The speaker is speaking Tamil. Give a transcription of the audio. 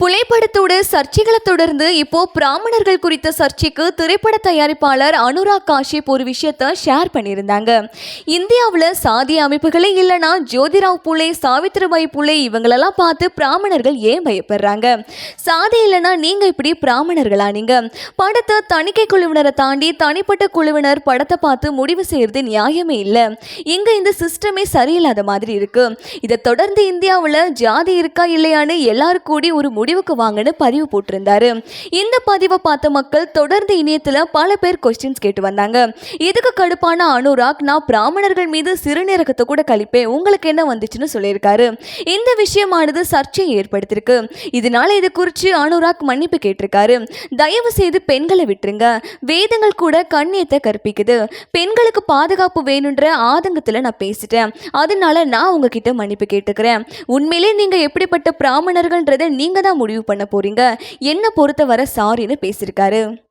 ¡Buah! திரைப்படத்தோட சர்ச்சைகளை தொடர்ந்து இப்போ பிராமணர்கள் குறித்த சர்ச்சைக்கு திரைப்பட தயாரிப்பாளர் அனுராக் காஷிப் ஒரு விஷயத்த ஷேர் பண்ணியிருந்தாங்க. இந்தியாவில் சாதி அமைப்புகளே இல்லைன்னா ஜோதிராவ் புலே சாவித்ரிபாய் புலே இவங்களெல்லாம் பார்த்து பிராமணர்கள் ஏன் பயப்படுறாங்க? சாதி இல்லைன்னா நீங்க இப்படி பிராமணர்களா நீங்க? படத்தை தணிக்கை குழுவினரை தாண்டி தனிப்பட்ட குழுவினர் படத்தை பார்த்து முடிவு செய்யறது நியாயமே இல்லை. இங்க இந்த சிஸ்டமே சரியில்லாத மாதிரி இருக்கு. இதை தொடர்ந்து இந்தியாவில் ஜாதி இருக்கா இல்லையான்னு எல்லாரும் கூடி ஒரு முடிவு முடிவுக்கு வாங்கன்னு பதிவு போட்டிருந்தாரு. இந்த பதிவை பார்த்த மக்கள் தொடர்ந்து இணையத்தில் பல பேர் கொஸ்டின்ஸ் கேட்டு வந்தாங்க. இதுக்கு கடுப்பான அனுராக் நான் பிராமணர்கள் மீது சிறுநீரகத்தை கூட கழிப்பேன். உங்களுக்கு என்ன வந்துச்சுன்னு சொல்லியிருக்காரு. இந்த விஷயமானது சர்ச்சையை ஏற்படுத்தியிருக்கு. இதனால இது குறித்து அனுராக் மன்னிப்பு கேட்டிருக்காரு. தயவு செய்து பெண்களை விட்டுருங்க. வேதங்கள் கூட கண்ணியத்தை கற்பிக்குது. பெண்களுக்கு பாதுகாப்பு வேணுன்ற ஆதங்கத்தில் நான் பேசிட்டேன். அதனால நான் உங்ககிட்ட மன்னிப்பு கேட்டுக்கிறேன். உண்மையிலே நீங்கள் எப்படிப்பட்ட பிராமணர்கள்ன்றதை நீங்கள் தான் முடிவு பண்ண போறீங்க? என்னை பொறுத்தவரை சாரின்னு பேசியிருக்காரு.